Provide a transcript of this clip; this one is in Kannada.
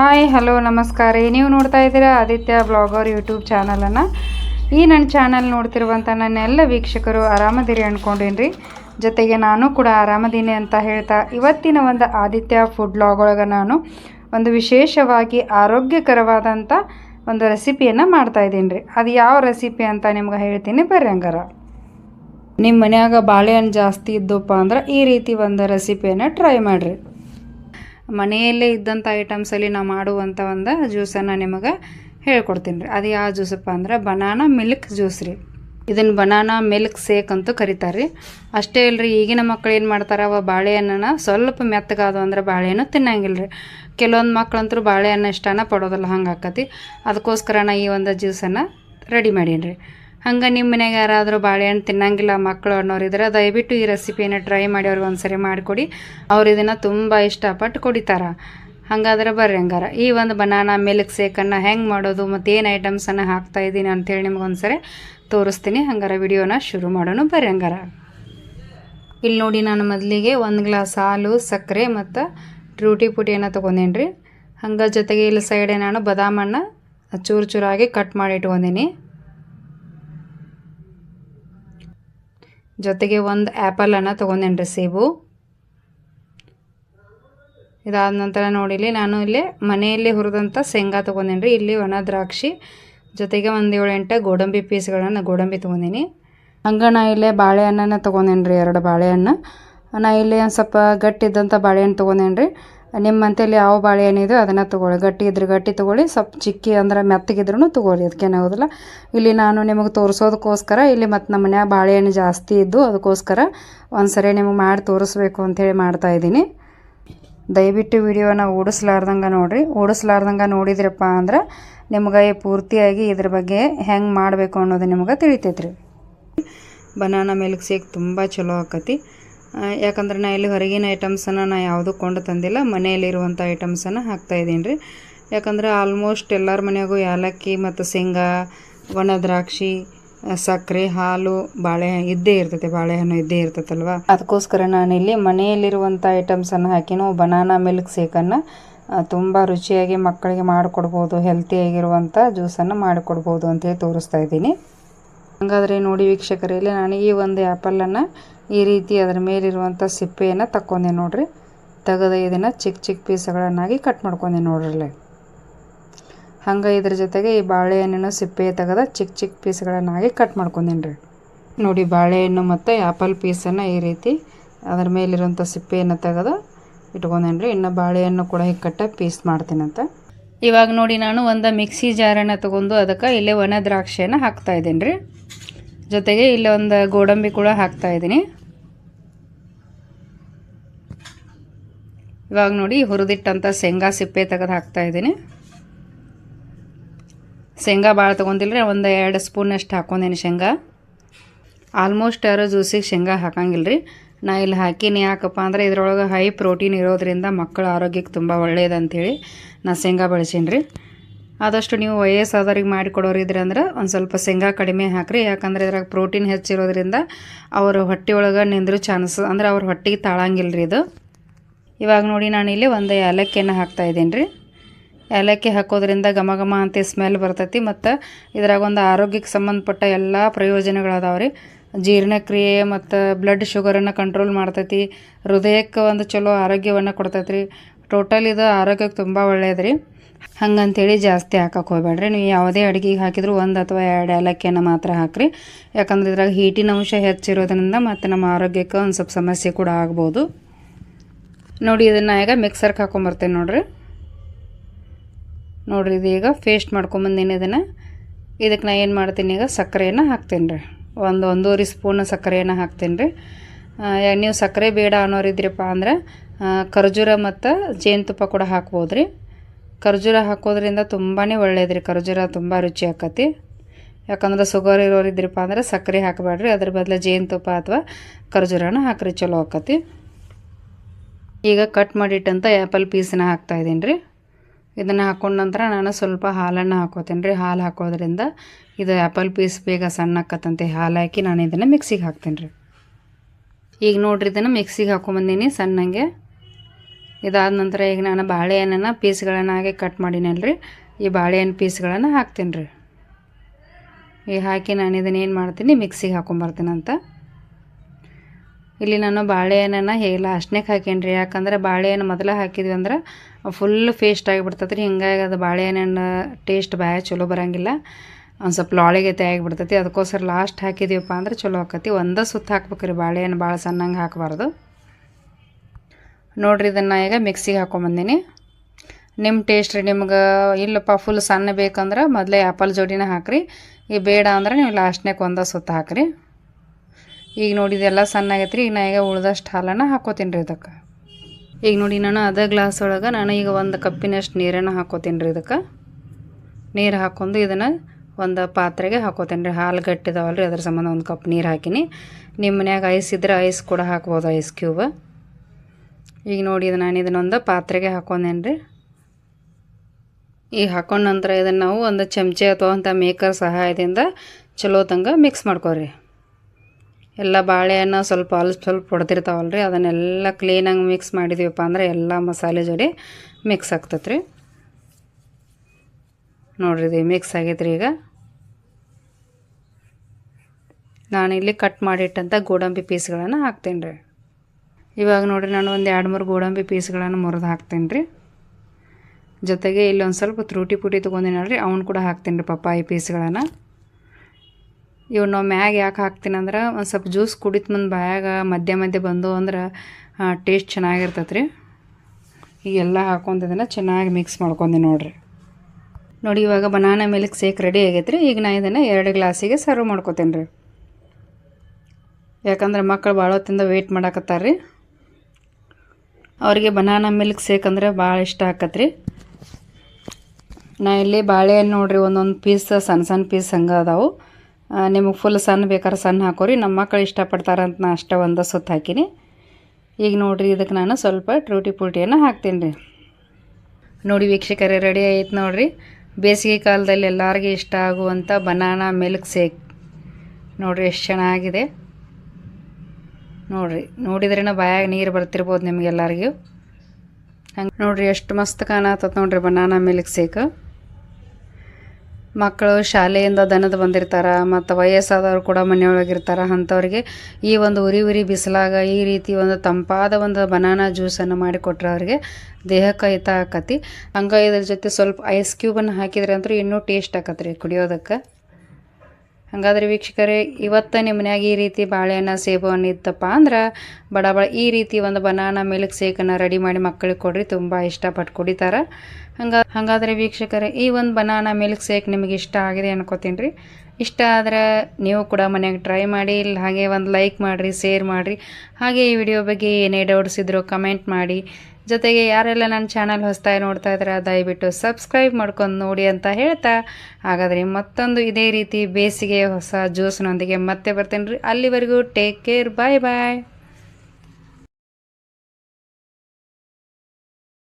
ಹಾಯ್ ಹಲೋ ನಮಸ್ಕಾರ. ನೀವು ನೋಡ್ತಾ ಇದ್ದೀರಾ ಆದಿತ್ಯ ಬ್ಲಾಗರ್ ಯೂಟ್ಯೂಬ್ ಚಾನಲನ್ನು ಈ ನನ್ನ ಚಾನಲ್ ನೋಡ್ತಿರುವಂಥ ನನ್ನ ಎಲ್ಲ ವೀಕ್ಷಕರು ಆರಾಮದಿರಿ ಅಂದ್ಕೊಂಡೇನ್ರಿ ಜೊತೆಗೆ ನಾನು ಕೂಡ ಆರಾಮದೀನಿ ಅಂತ ಹೇಳ್ತಾ ಇವತ್ತಿನ ಒಂದು ಆದಿತ್ಯ ಫುಡ್ ಬ್ಲಾಗ್ ಒಳಗೆ ನಾನು ಒಂದು ವಿಶೇಷವಾಗಿ ಆರೋಗ್ಯಕರವಾದಂಥ ಒಂದು ರೆಸಿಪಿಯನ್ನು ಮಾಡ್ತಾ ಇದ್ದೀನಿ ರೀ ಅದು ಯಾವ ರೆಸಿಪಿ ಅಂತ ನಿಮ್ಗೆ ಹೇಳ್ತೀನಿ ಬರ್ರಿ ಹಂಗಾರ. ನಿಮ್ಮ ಮನ್ಯಾಗ ಬಾಳೆಹಣ್ಣು ಜಾಸ್ತಿ ಇದ್ದಪ್ಪ ಅಂದ್ರೆ ಈ ರೀತಿ ಒಂದು ರೆಸಿಪಿಯನ್ನು ಟ್ರೈ ಮಾಡಿರಿ. ಮನೆಯಲ್ಲೇ ಇದ್ದಂಥ ಐಟಮ್ಸಲ್ಲಿ ನಾವು ಮಾಡುವಂಥ ಒಂದು ಜ್ಯೂಸನ್ನು ನಿಮಗೆ ಹೇಳ್ಕೊಡ್ತೀನಿ ರೀ. ಅದು ಯಾವ ಜ್ಯೂಸಪ್ಪ ಅಂದ್ರೆ ಬನಾನಾ ಮಿಲ್ಕ್ ಜ್ಯೂಸ್ ರೀ. ಇದನ್ನು ಬನಾನಾ ಮಿಲ್ಕ್ ಸೇಕ್ ಅಂತೂ ಕರೀತಾರೆ ರೀ. ಅಷ್ಟೇ ಇಲ್ಲರಿ ಈಗಿನ ಮಕ್ಳು ಏನು ಮಾಡ್ತಾರೆ, ಅವ ಬಾಳೆಹಣ್ಣನ ಸ್ವಲ್ಪ ಮೆತ್ತಗಾದ ಅಂದ್ರೆ ಬಾಳೆಹಣ್ಣು ತಿನ್ನಂಗಿಲ್ಲ ರೀ. ಕೆಲವೊಂದು ಮಕ್ಕಳಂತರೂ ಬಾಳೆಹಣ್ಣು ಇಷ್ಟನ ಪಡೋದಲ್ಲ, ಹಂಗೆ ಆಕತಿ. ಅದಕ್ಕೋಸ್ಕರ ನಾ ಈ ಒಂದು ಜ್ಯೂಸನ್ನು ರೆಡಿ ಮಾಡೀನಿ ರೀ. ಹಂಗೆ ನಿಮ್ಮ ಮನೆಗೆ ಯಾರಾದರೂ ಬಾಳೆಹಣ್ಣು ತಿನ್ನಂಗಿಲ್ಲ ಮಕ್ಕಳು ಅನ್ನೋರು ಇದ್ರೆ ದಯವಿಟ್ಟು ಈ ರೆಸಿಪಿಯನ್ನು ಟ್ರೈ ಮಾಡಿ ಅವ್ರಿಗೆ ಒಂದ್ಸರಿ ಮಾಡಿಕೊಡಿ. ಅವ್ರು ಇದನ್ನು ತುಂಬ ಇಷ್ಟಪಟ್ಟು ಕುಡಿತಾರೆ. ಹಾಗಾದ್ರೆ ಬರ್ರಿ ಹಂಗಾರ. ಈ ಒಂದು ಬನಾನಾ ಮಿಲ್ಕ್ ಸೇಕನ್ನು ಹೆಂಗೆ ಮಾಡೋದು ಮತ್ತು ಏನು ಐಟಮ್ಸನ್ನು ಹಾಕ್ತಾ ಇದ್ದೀನಿ ಅಂಥೇಳಿ ನಿಮ್ಗೆ ಒಂದ್ಸರಿ ತೋರಿಸ್ತೀನಿ. ಹಂಗಾರ ವಿಡಿಯೋನ ಶುರು ಮಾಡೋಣ ಬರ್ರಿ ಹಂಗಾರ. ಇಲ್ಲಿ ನೋಡಿ ನಾನು ಮೊದಲಿಗೆ ಒಂದು ಗ್ಲಾಸ್ ಹಾಲು, ಸಕ್ಕರೆ ಮತ್ತು ಟ್ರೂಟಿ ಪುಟಿಯನ್ನು ತೊಗೊಂಡೇನಿ ರೀ ಹಂಗೆ ಜೊತೆಗೆ ಇಲ್ಲಿ ಸೈಡೆ ನಾನು ಬದಾಮಣ್ಣ ಚೂರು ಚೂರಾಗಿ ಕಟ್ ಮಾಡಿ ಇಟ್ಕೊಂಡೀನಿ. ಜೊತೆಗೆ ಒಂದು ಆ್ಯಪಲನ್ನು ತೊಗೊಂಡೇನಿ ರೀ ಸೇಬು ಇದಾದ ನಂತರ ನೋಡಿಲಿ ನಾನು ಇಲ್ಲಿ ಮನೆಯಲ್ಲಿ ಹುರಿದಂಥ ಶೇಂಗಾ ತೊಗೊಂಡೇನಿ ರೀ ಇಲ್ಲಿ ಒಣ ದ್ರಾಕ್ಷಿ, ಜೊತೆಗೆ ಒಂದು ಏಳು ಎಂಟು ಗೋಡಂಬಿ ಪೀಸ್ಗಳನ್ನು ಗೋಡಂಬಿ ತೊಗೊಂಡೀನಿ. ಹಂಗೆ ನಾ ಇಲ್ಲಿ ಬಾಳೆಹಣ್ಣನ್ನು ತೊಗೊಂಡೇನಿ ರೀ ಎರಡು ಬಾಳೆಹಣ್ಣು ನಾ ಇಲ್ಲಿ ಒಂದು ಸ್ವಲ್ಪ ಗಟ್ಟಿದ್ದಂಥ ಬಾಳೆಹಣ್ಣು ತೊಗೊಂಡೇನಿ ರೀ ನಿಮ್ಮ ಯಾವ ಬಾಳೆಹಣ್ಣು ಏನಿದೆ ಅದನ್ನು ತೊಗೊಳ್ಳಿ. ಗಟ್ಟಿ ಇದ್ರೆ ಗಟ್ಟಿ ತೊಗೊಳ್ಳಿ, ಸ್ವಲ್ಪ ಚಿಕ್ಕಿ ಅಂದ್ರೆ ಮೆತ್ತಗಿದ್ರೂ ತೊಗೊಳ್ಳಿ ಅದಕ್ಕೇನು ಆಗೋದಿಲ್ಲ. ಇಲ್ಲಿ ನಾನು ನಿಮಗೆ ತೋರಿಸೋದಕ್ಕೋಸ್ಕರ, ಇಲ್ಲಿ ಮತ್ತು ನಮ್ಮ ಮನ್ಯಾಗ ಬಾಳೆಹಣ್ಣು ಜಾಸ್ತಿ ಇದ್ದು ಅದಕ್ಕೋಸ್ಕರ ಒಂದು ಸರಿ ನಿಮಗೆ ಮಾಡಿ ತೋರಿಸ್ಬೇಕು ಅಂಥೇಳಿ ಮಾಡ್ತಾಯಿದ್ದೀನಿ ದಯವಿಟ್ಟು ವಿಡಿಯೋನ ಓಡಿಸ್ಲಾರ್ದಂಗೆ ನೋಡಿರಿ. ಓಡಿಸ್ಲಾರ್ದಂಗೆ ನೋಡಿದ್ರಪ್ಪ ಅಂದ್ರೆ ನಿಮಗೆ ಪೂರ್ತಿಯಾಗಿ ಇದ್ರ ಬಗ್ಗೆ ಹೆಂಗೆ ಮಾಡಬೇಕು ಅನ್ನೋದು ನಿಮ್ಗೆ ತಿಳಿತೈತ್ರಿ. ಬನಾನಾ ಮಿಲ್ಕ್ ಶೇಕ್ ತುಂಬ ಚಲೋ ಆಕತಿ. ಯಾಕಂದ್ರೆ ನಾ ಇಲ್ಲಿ ಹೊರಗಿನ ಐಟಮ್ಸನ್ನು ನಾ ಯಾವುದೂ ಕೊಂಡು ತಂದಿಲ್ಲ. ಮನೆಯಲ್ಲಿರುವಂಥ ಐಟಮ್ಸನ್ನು ಹಾಕ್ತಾಯಿದ್ದೀನಿ ರೀ. ಯಾಕಂದ್ರೆ ಆಲ್ಮೋಸ್ಟ್ ಎಲ್ಲರ ಮನೆಯಾಗೂ ಏಲಕ್ಕಿ ಮತ್ತು ಶೇಂಗಾ, ಒಣ ದ್ರಾಕ್ಷಿ ಸಕ್ಕರೆ ಹಾಲು ಬಾಳೆಹಣ್ಣು ಇದ್ದೇ ಇರ್ತೈತೆ. ಬಾಳೆಹಣ್ಣು ಇದ್ದೇ ಇರ್ತೈತಲ್ವ? ಅದಕ್ಕೋಸ್ಕರ ನಾನು ಇಲ್ಲಿ ಮನೆಯಲ್ಲಿರುವಂಥ ಐಟಮ್ಸನ್ನು ಹಾಕಿನೂ ಬನಾನಾ ಮಿಲ್ಕ್ ಶೇಕನ್ನು ತುಂಬ ರುಚಿಯಾಗಿ ಮಕ್ಕಳಿಗೆ ಮಾಡಿಕೊಡ್ಬೋದು ಹೆಲ್ತಿಯಾಗಿರುವಂಥ ಜ್ಯೂಸನ್ನು ಮಾಡಿಕೊಡ್ಬೋದು ಅಂತೇಳಿ ತೋರಿಸ್ತಾ ಇದ್ದೀನಿ. ಹಾಗಾದರೆ ನೋಡಿ ವೀಕ್ಷಕರಲ್ಲಿ ನಾನು ಈ ಒಂದು ಆ್ಯಪಲನ್ನು ಈ ರೀತಿ ಅದರ ಮೇಲಿರುವಂಥ ಸಿಪ್ಪೆಯನ್ನು ತಕ್ಕೊಂಡೆ ನೋಡ್ರಿ. ತೆಗೆದ ಇದನ್ನು ಚಿಕ್ಕ ಚಿಕ್ಕ ಪೀಸ್ಗಳನ್ನಾಗಿ ಕಟ್ ಮಾಡ್ಕೊಂಡೆ ನೋಡ್ರಲ್ಲಿ. ಹಂಗೆ ಇದ್ರ ಜೊತೆಗೆ ಈ ಬಾಳೆಹಣ್ಣಿನ ಸಿಪ್ಪೆ ತೆಗೆದ ಚಿಕ್ಕ ಚಿಕ್ಕ ಪೀಸ್ಗಳನ್ನಾಗಿ ಕಟ್ ಮಾಡ್ಕೊಂಡೇನ್ರಿ. ನೋಡಿ ಬಾಳೆಹಣ್ಣು ಮತ್ತು ಆ್ಯಪಲ್ ಪೀಸನ್ನು ಈ ರೀತಿ ಅದರ ಮೇಲಿರುವಂಥ ಸಿಪ್ಪೆಯನ್ನು ತೆಗೆದು ಇಟ್ಕೊಂಡೇನ್ರಿ. ಇನ್ನು ಬಾಳೆಹಣ್ಣು ಕೂಡ ಹೀಗೆ ಕಟ್ಟ ಪೀಸ್ ಮಾಡ್ತೀನಂತ. ಇವಾಗ ನೋಡಿ ನಾನು ಒಂದು ಮಿಕ್ಸಿ ಜಾರನ್ನು ತೊಗೊಂಡು ಅದಕ್ಕೆ ಇಲ್ಲೇ ಒಣ ದ್ರಾಕ್ಷಿಯನ್ನು ಹಾಕ್ತಾ ಇದ್ದೀನಿ ರೀ ಜೊತೆಗೆ ಇಲ್ಲಿ ಒಂದು ಗೋಡಂಬಿ ಕೂಡ ಹಾಕ್ತಾ ಇದ್ದೀನಿ. ಇವಾಗ ನೋಡಿ ಹುರಿದಿಟ್ಟಂಥ ಶೇಂಗಾ ಸಿಪ್ಪೆ ತೆಗೆದು ಹಾಕ್ತಾ ಇದ್ದೀನಿ. ಶೇಂಗಾ ಭಾಳ ತೊಗೊಂಡಿಲ್ಲ ಒಂದು ಎರಡು ಸ್ಪೂನಷ್ಟು ಹಾಕೊಂಡೇನಿ ಶೇಂಗಾ. ಆಲ್ಮೋಸ್ಟ್ ಯಾರು ಜ್ಯೂಸಿಗೆ ಶೇಂಗಾ ಹಾಕಂಗಿಲ್ಲ ರೀ ನಾ ಇಲ್ಲಿ ಹಾಕೀನಿ, ಯಾಕಪ್ಪ ಅಂದ್ರೆ ಇದ್ರೊಳಗೆ ಹೈ ಪ್ರೋಟೀನ್ ಇರೋದರಿಂದ ಮಕ್ಕಳ ಆರೋಗ್ಯಕ್ಕೆ ತುಂಬ ಒಳ್ಳೆಯದಂಥೇಳಿ ನಾ ಶೇಂಗಾ ಬೆಳೆಸೀನಿ ರೀ ಆದಷ್ಟು ನೀವು ವಯಸ್ಸಾದವ್ರಿಗೆ ಮಾಡಿಕೊಡೋರಿದ್ರೆ ಅಂದ್ರೆ ಒಂದು ಸ್ವಲ್ಪ ಶೇಂಗಾ ಕಡಿಮೆ ಹಾಕ್ರಿ. ಯಾಕಂದ್ರೆ ಇದ್ರಾಗ ಪ್ರೋಟೀನ್ ಹೆಚ್ಚಿರೋದ್ರಿಂದ ಅವ್ರ ಹೊಟ್ಟೆ ಒಳಗೆ ನಿಂದ್ರು ಚಾನ್ಸ್ ಅಂದ್ರೆ ಅವ್ರ ಹೊಟ್ಟೆಗೆ ತಾಳಂಗಿಲ್ಲ ರೀ ಇದು. ಇವಾಗ ನೋಡಿ ನಾನು ಇಲ್ಲಿ ಒಂದು ಏಲಕ್ಕಿಯನ್ನು ಹಾಕ್ತಾ ಇದ್ದೀನಿ ರೀ. ಏಲಕ್ಕಿ ಹಾಕೋದ್ರಿಂದ ಘಮ ಘಮ ಅಂತ ಸ್ಮೆಲ್ ಬರ್ತೈತಿ ಮತ್ತು ಇದ್ರಾಗ ಒಂದು ಆರೋಗ್ಯಕ್ಕೆ ಸಂಬಂಧಪಟ್ಟ ಎಲ್ಲ ಪ್ರಯೋಜನಗಳದಾವ ರೀ. ಜೀರ್ಣಕ್ರಿಯೆ ಮತ್ತು ಬ್ಲಡ್ ಶುಗರನ್ನು ಕಂಟ್ರೋಲ್ ಮಾಡ್ತೈತಿ. ಹೃದಯಕ್ಕೆ ಒಂದು ಚಲೋ ಆರೋಗ್ಯವನ್ನು ಕೊಡ್ತೈತಿ ರೀ. ಟೋಟಲ್ ಇದು ಆರೋಗ್ಯಕ್ಕೆ ತುಂಬ ಒಳ್ಳೆಯದು ರೀ. ಹಂಗಂತೇಳಿ ಜಾಸ್ತಿ ಹಾಕಕ್ಕೆ ಹೋಗ್ಬೇಡ್ರಿ. ನೀವು ಯಾವುದೇ ಅಡುಗೆಗೆ ಹಾಕಿದ್ರು ಒಂದು ಅಥವಾ ಎರಡು ಏಲಕ್ಕಿಯನ್ನು ಮಾತ್ರ ಹಾಕ್ರಿ. ಯಾಕಂದ್ರೆ ಇದ್ರಾಗ ಹೀಟಿನ ಅಂಶ ಹೆಚ್ಚಿರೋದ್ರಿಂದ ಮತ್ತು ನಮ್ಮ ಆರೋಗ್ಯಕ್ಕೆ ಒಂದು ಸ್ವಲ್ಪ ಸಮಸ್ಯೆ ಕೂಡ ಆಗ್ಬೋದು. ನೋಡಿ ಇದನ್ನು ಈಗ ಮಿಕ್ಸರ್ಗೆ ಹಾಕೊಂಬರ್ತೇನೆ ನೋಡ್ರಿ. ನೋಡ್ರಿ ಇದು ಈಗ ಪೇಸ್ಟ್ ಮಾಡ್ಕೊಂಬಂದಿನಿ ಇದನ್ನು. ಇದಕ್ಕೆ ನಾ ಏನು ಮಾಡ್ತೀನಿ ಈಗ ಸಕ್ಕರೆಯನ್ನು ಹಾಕ್ತೀನಿ ರೀ. ಒಂದು ಒಂದೂವರೆ ಸ್ಪೂನ್ ಸಕ್ಕರೆಯನ್ನು ಹಾಕ್ತೀನಿ ರೀ. ನೀವು ಸಕ್ಕರೆ ಬೇಡ ಅನ್ನೋರಿದ್ರಪ್ಪ ಅಂದ್ರೆ ಖರ್ಜೂರ ಮತ್ತು ಜೇನುತುಪ್ಪ ಕೂಡ ಹಾಕ್ಬೋದು ರೀ. ಖರ್ಜೂರ ಹಾಕೋದ್ರಿಂದ ತುಂಬಾ ಒಳ್ಳೇದು ರೀ. ಖರ್ಜೂರ ತುಂಬ ರುಚಿ ಆಕತಿ. ಯಾಕಂದ್ರೆ ಇರೋರು ಇರೋರಿದ್ರಪ್ಪ ಅಂದ್ರೆ ಸಕ್ಕರೆ ಹಾಕಬೇಡ್ರಿ. ಅದ್ರ ಬದಲು ಜೇನುತುಪ್ಪ ಅಥವಾ ಖರ್ಜೂರನ ಹಾಕ್ರಿ, ಚಲೋ ಆಕತಿ. ಈಗ ಕಟ್ ಮಾಡಿಟ್ಟಂಥ ಆ್ಯಪಲ್ ಪೀಸನ್ನ ಹಾಕ್ತಾ ಇದ್ದೀನಿ ರೀ. ಇದನ್ನು ಹಾಕೊಂಡ ನಂತರ ನಾನು ಸ್ವಲ್ಪ ಹಾಲನ್ನು ಹಾಕೋತೀನಿ ರೀ. ಹಾಲು ಹಾಕೋದ್ರಿಂದ ಇದು ಆ್ಯಪಲ್ ಪೀಸ್ ಬೇಗ ಸಣ್ಣ ಆಕತ್ತಂತೆ ಹಾಲು ಹಾಕಿ ನಾನು ಇದನ್ನು ಮಿಕ್ಸಿಗೆ ಹಾಕ್ತೀನಿ ರೀ. ಈಗ ನೋಡ್ರಿ ಇದನ್ನು ಮಿಕ್ಸಿಗೆ ಹಾಕೊಂಬಂದೀನಿ ಸಣ್ಣಂಗೆ. ಇದಾದ ನಂತರ ಈಗ ನಾನು ಬಾಳೆಹಣ್ಣನ್ನು ಪೀಸ್ಗಳನ್ನು ಹಾಗೆ ಕಟ್ ಮಾಡಿನಲ್ರಿ ಈ ಬಾಳೆಹಣ್ಣು ಪೀಸ್ಗಳನ್ನು ಹಾಕ್ತೀನಿ ರೀ. ಈಗ ಹಾಕಿ ನಾನು ಇದನ್ನು ಏನು ಮಾಡ್ತೀನಿ? ಮಿಕ್ಸಿಗೆ ಹಾಕೊಂಬರ್ತೀನಂತ ಇಲ್ಲಿ ನಾನು ಬಾಳೆಹಣ್ಣನ್ನು ಹೇ ಲಾಸ್ಟ್ನಾಗ ಹಾಕೇನಿ ಯಾಕಂದ್ರೆ ಬಾಳೆಹಣ್ಣು ಮೊದಲೇ ಹಾಕಿದ್ವಿ ಅಂದ್ರೆ ಫುಲ್ ಫೇಸ್ಟ್ ಆಗಿಬಿಡ್ತೈತೆ ರೀ ಹಿಂಗಾಗಿ ಅದು ಬಾಳೆಹಣ್ಣು ಟೇಸ್ಟ್ ಬಾಯ ಚಲೋ ಬರೋಂಗಿಲ್ಲ. ಒಂದು ಸ್ವಲ್ಪ ಲಾಳಿಗೈತೆ ಆಗಿಬಿಡ್ತೈತಿ. ಅದಕ್ಕೋಸ್ಕರ ಲಾಸ್ಟ್ ಹಾಕಿದೀವಪ್ಪ ಅಂದ್ರೆ ಚಲೋ ಆಕತಿ. ಒಂದೇ ಸುತ್ತ ಹಾಕ್ಬೇಕು ರೀ ಬಾಳೆಹಣ್ಣು ಭಾಳ ಸಣ್ಣಂಗೆ ಹಾಕಬಾರ್ದು. ನೋಡ್ರಿ ಇದನ್ನು ಈಗ ಮಿಕ್ಸಿಗೆ ಹಾಕೊಂಬಂದಿನಿ ನಿಮ್ಮ ಟೇಸ್ಟ್ ರೀ ನಿಮ್ಗೆ ಇಲ್ಲಪ್ಪ ಫುಲ್ ಸಣ್ಣ ಬೇಕಂದ್ರೆ ಮೊದಲೇ ಆ್ಯಪಲ್ ಜೋಡಿನ ಹಾಕ್ರಿ. ಈ ಬೇಡ ಅಂದ್ರೆ ನೀವು ಲಾಸ್ಟ್ನಾಗ ಒಂದೇ ಸುತ್ತ ಹಾಕ್ರಿ. ಈಗ ನೋಡಿ ಇದೆಲ್ಲ ಸಣ್ಣ ಆಗೈತೆ ರೀ ಈಗ ನಾ ಈಗ ಉಳ್ದಷ್ಟು ಹಾಲನ್ನು ಹಾಕೋತೀನಿ ರೀ ಇದಕ್ಕೆ. ಈಗ ನೋಡಿ ನಾನು ಅದ ಗ್ಲಾಸ್ ಒಳಗೆ ನಾನು ಈಗ ಒಂದು ಕಪ್ಪಿನಷ್ಟು ನೀರನ್ನು ಹಾಕೋತೀನಿ ರೀ ಇದಕ್ಕೆ. ನೀರು ಹಾಕ್ಕೊಂಡು ಇದನ್ನು ಒಂದು ಪಾತ್ರೆಗೆ ಹಾಕೋತೀನಿ ರೀ, ಹಾಲು ಗಟ್ಟಿದಾವಲ್ಲ ರೀ ಅದ್ರ ಸಂಬಂಧ ಒಂದು ಕಪ್ ನೀರು ಹಾಕಿನಿ. ನಿಮ್ಮ ಮನ್ಯಾಗ ಐಸ್ ಇದ್ರೆ ಐಸ್ ಕೂಡ ಹಾಕ್ಬೋದು, ಐಸ್ ಕ್ಯೂಬ್. ಈಗ ನೋಡಿ ಇದು ನಾನು ಇದನ್ನೊಂದು ಪಾತ್ರೆಗೆ ಹಾಕೊಂಡೇನು ರೀ. ಈಗ ಹಾಕೊಂಡ ನಂತರ ಇದನ್ನು ನಾವು ಒಂದು ಚಮಚೆ ಅಥವಾ ಅಂಥ ಮೇಕರ್ ಸಹಾಯದಿಂದ ಚಲೋ ತಂಗ ಮಿಕ್ಸ್ ಮಾಡ್ಕೊರಿ. ಎಲ್ಲ ಬಾಳೆಹಣ್ಣು ಸ್ವಲ್ಪ ಅಲ್ಪ ಸ್ವಲ್ಪ ಹೊಡೆದಿರ್ತಾವಲ್ಲ ರೀ ಅದನ್ನೆಲ್ಲ ಕ್ಲೀನಾಗಿ ಮಿಕ್ಸ್ ಮಾಡಿದೀವಪ್ಪ ಅಂದ್ರೆ ಎಲ್ಲ ಮಸಾಲೆ ಜೋಡಿ ಮಿಕ್ಸ್ ಆಗ್ತೈತೆ ರೀ ನೋಡ್ರಿ ಇದು ಮಿಕ್ಸ್ ಆಗೈತೆ ರೀ ಈಗ ನಾನಿಲ್ಲಿ ಕಟ್ ಮಾಡಿಟ್ಟಂಥ ಗೋಡಂಬಿ ಪೀಸ್ಗಳನ್ನು ಹಾಕ್ತೀನಿ ರೀ ಇವಾಗ ನೋಡಿರಿ ನಾನು ಒಂದು ಎರಡು ಮೂರು ಗೋಡಂಬಿ ಪೀಸ್ಗಳನ್ನು ಮುರಿದು ಹಾಕ್ತೀನಿ ರೀ ಜೊತೆಗೆ ಇಲ್ಲೊಂದು ಸ್ವಲ್ಪ ತ್ರೂಟಿ ಪುಟಿ ತೊಗೊಂಡಿನಿ ನೋಡ್ರಿ ಅವ್ನು ಕೂಡ ಹಾಕ್ತೀನಿ ರೀ ಪಪ್ಪಾಯಿ ಪೀಸ್ಗಳನ್ನು. ಇವು ನಾವು ಮ್ಯಾಗ ಯಾಕೆ ಹಾಕ್ತೀನಿ ಅಂದ್ರೆ ಒಂದು ಸ್ವಲ್ಪ ಜ್ಯೂಸ್ ಕುಡಿತ ಮುಂದೆ ಬಾಯಾಗ ಮಧ್ಯ ಮಧ್ಯ ಬಂದು ಅಂದ್ರೆ ಟೇಸ್ಟ್ ಚೆನ್ನಾಗಿರ್ತೈತೆ ರೀ ಈಗೆಲ್ಲ ಹಾಕೊಂತಿದ್ದನ್ನು ಚೆನ್ನಾಗಿ ಮಿಕ್ಸ್ ಮಾಡ್ಕೊಂಡಿ ನೋಡ್ರಿ. ನೋಡಿ ಇವಾಗ ಬನಾನಾ ಮಿಲ್ಕ್ ಸೇಕ್ ರೆಡಿ ಆಗೈತೆ ರೀ ಈಗ ನಾ ಇದನ್ನು ಎರಡು ಗ್ಲಾಸಿಗೆ ಸರ್ವ್ ಮಾಡ್ಕೊತೀನಿ ರೀ. ಯಾಕಂದ್ರೆ ಮಕ್ಕಳು ಭಾಳ ಹೊತ್ತಿಂದ ವೆಯ್ಟ್ ಮಾಡಾಕತ್ತಾರೆ ರೀ ಅವರಿಗೆ ಬನಾನಾ ಮಿಲ್ಕ್ ಸೇಕ್ ಅಂದ್ರೆ ಭಾಳ ಇಷ್ಟ ಆಕತ್ರಿ. ನಾ ಇಲ್ಲಿ ಬಾಳೆಹಣ್ಣು ನೋಡ್ರಿ, ಒಂದೊಂದು ಪೀಸ್ ಸಣ್ಣ ಸಣ್ಣ ಪೀಸ್ ಹಂಗೆ ಅದಾವು. ನಿಮಗೆ ಫುಲ್ ಸಣ್ಣ ಬೇಕಾದ್ರೆ ಸಣ್ಣ ಹಾಕೋರಿ. ನಮ್ಮ ಮಕ್ಕಳು ಇಷ್ಟಪಡ್ತಾರೆ ಅಂತ ನಾ ಅಷ್ಟೇ ಒಂದು ಸುತ್ತ ಹಾಕಿನಿ. ಈಗ ನೋಡಿರಿ ಇದಕ್ಕೆ ನಾನು ಸ್ವಲ್ಪ ಟ್ರೂಟಿ ಪೂಟಿಯನ್ನು ಹಾಕ್ತೀನಿ ರೀ. ನೋಡಿ ವೀಕ್ಷಕರೇ ರೆಡಿ ಆಯ್ತು ನೋಡಿರಿ. ಬೇಸಿಗೆ ಕಾಲದಲ್ಲಿ ಎಲ್ಲರಿಗೆ ಇಷ್ಟ ಆಗುವಂಥ ಬನಾನಾ, ಮಿಲ್ಕ್ ಸೇಕ್ ನೋಡಿರಿ, ಎಷ್ಟು ಚೆನ್ನಾಗಿದೆ. ನೋಡಿರಿ, ನೋಡಿದ್ರೇನ ಬಾಯಾಗ ನೀರು ಬರ್ತಿರ್ಬೋದು ನಿಮಗೆಲ್ಲರಿಗೂ. ಹಂಗೆ ನೋಡಿರಿ, ಎಷ್ಟು ಮಸ್ತ್ ಕಾಣತ್ತದ ನೋಡಿರಿ ಬನಾನಾ, ಮಿಲ್ಕ್ ಸೇಕ್ ಮಕ್ಕಳು ಶಾಲೆಯಿಂದ ದನದ ಬಂದಿರ್ತಾರೆ, ಮತ್ತು ವಯಸ್ಸಾದವರು ಕೂಡ ಮನೆಯೊಳಗಿರ್ತಾರೆ, ಅಂಥವ್ರಿಗೆ ಈ ಒಂದು ಉರಿ ಉರಿ ಬಿಸಿಲಾಗ ಈ ರೀತಿ ಒಂದು ತಂಪಾದ ಒಂದು ಬನಾನಾ ಜ್ಯೂಸನ್ನು ಮಾಡಿಕೊಟ್ರೆ ಅವ್ರಿಗೆ ದೇಹಕ್ಕೆ ಹಿತ ಆಕತಿ. ಹಂಗೆ ಇದ್ರ ಜೊತೆ ಸ್ವಲ್ಪ ಐಸ್ ಕ್ಯೂಬನ್ನು ಹಾಕಿದ್ರೆ ಅಂದ್ರೆ ಇನ್ನೂ ಟೇಸ್ಟ್ ಆಕತ್ರಿ ಕುಡಿಯೋದಕ್ಕೆ. ಹಾಗಾದ್ರೆ ವೀಕ್ಷಕರೇ, ಇವತ್ತು ನಿಮ್ಮ ಮನ್ಯಾಗ ಈ ರೀತಿ ಬಾಳೆಹಣ್ಣು ಸೇಬು ಹಣ್ಣು ಅಂದ್ರೆ ಬಡ ಬಡ ಈ ರೀತಿ ಒಂದು ಬನಾನಾ ಮಿಲ್ಕ್ ಸೇಕನ್ನು ರೆಡಿ ಮಾಡಿ ಮಕ್ಕಳಿಗೆ ಕೊಡ್ರಿ, ತುಂಬ ಇಷ್ಟಪಟ್ಟು ಕುಡಿತಾರೆ. ಹಂಗ, ಹಾಗಾದರೆ ವೀಕ್ಷಕರೇ, ಈ ಒಂದು ಬನಾನಾ ಮಿಲ್ಕ್ ಸೇಕ್ ನಿಮಗೆ ಇಷ್ಟ ಆಗಿದೆ ಅನ್ಕೋತೀನಿ ರೀ ಇಷ್ಟ ಆದರೆ ನೀವು ಕೂಡ ಮನೆಯಾಗ ಟ್ರೈ ಮಾಡಿ, ಇಲ್ಲಿ ಹಾಗೆ ಒಂದು ಲೈಕ್ ಮಾಡಿರಿ, ಶೇರ್ ಮಾಡಿರಿ. ಹಾಗೆ ಈ ವಿಡಿಯೋ ಬಗ್ಗೆ ಏನೇ ಡೌಟ್ಸ್ ಇದ್ದರೂ ಕಮೆಂಟ್ ಮಾಡಿ. ಜೊತೆಗೆ ಯಾರೆಲ್ಲ ನನ್ನ ಚಾನಲ್ ಹೊಸದಾಗಿ ನೋಡ್ತಾ ಇದ್ರೆ ದಯವಿಟ್ಟು ಸಬ್ಸ್ಕ್ರೈಬ್ ಮಾಡ್ಕೊಂಡು ನೋಡಿ ಅಂತ ಹೇಳ್ತಾ. ಹಾಗಾದರೆ ಮತ್ತೊಂದು ಇದೇ ರೀತಿ ಬೇಸಿಗೆ ಹೊಸ ಜ್ಯೂಸ್ನೊಂದಿಗೆ ಮತ್ತೆ ಬರ್ತೀನಿ ರೀ. ಅಲ್ಲಿವರೆಗೂ ಟೇಕ್ ಕೇರ್ ಬಾಯ್ ಬಾಯ್